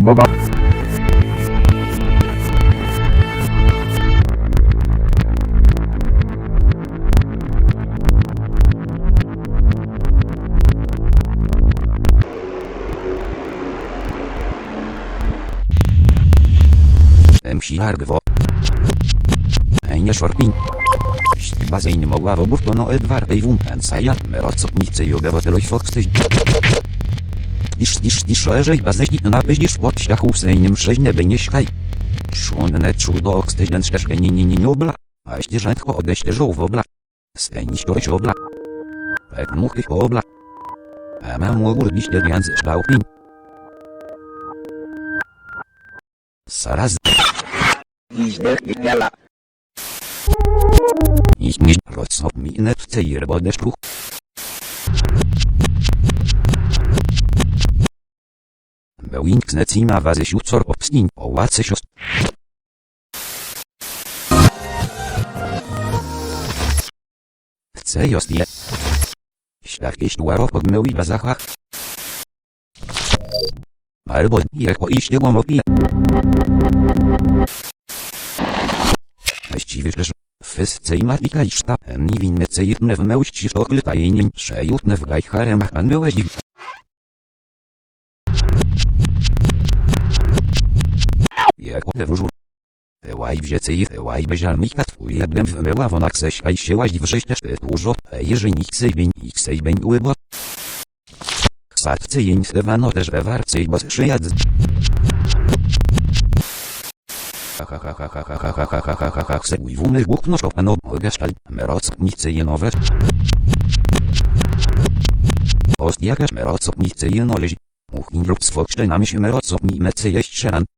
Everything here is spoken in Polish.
Boba. MC Hargwo. Ejnie Szorpin. Bazejny Moławo Burtono Edward Ejwum Ensaja Merocopnicy Jugowoteloś Fokstyś szerzej baześni na wyźnisz pod siachów sejnim szeźne wynieśkaj. Szłonne czudo okstyden szczeszgeni nini nubla, a jeśli rzadko odeście żół w obla. Sejni ściorć obla. Pek muchy obla. A mam ogór liście rianzy ształpin. Saraz. Iźdech gniala. Iźdech rosnop minet w cej rbodeszczuch. Roinksnecima wazy siucor obsnin ołacy siostr. Chcę jost je. Ślach jeść łaro podmył i bazachach. Albo jako iść łomopie. Właściwy też. Wszyscy i matika i sztab, niewinne cejrne w mełści szokl tajnim, przejutne w gajcharemach anbyłe dziw. jak uwróżu. Ełaj wziecy i ełaj bezalmika twój jednym wymyła wonak seś aj się łaź wrześ też dużo, jeżeli nikt sejbień ich sejbień łybo. Ksatcy jeń sewano też wewarcy i bos przyjadz. Seguj wumy łukno szopano gesztal, merocnicy jenowe. Ost jakaż merocnicy jenoleź. Uchin lub swokrzynam się merocnicy jeść szeran.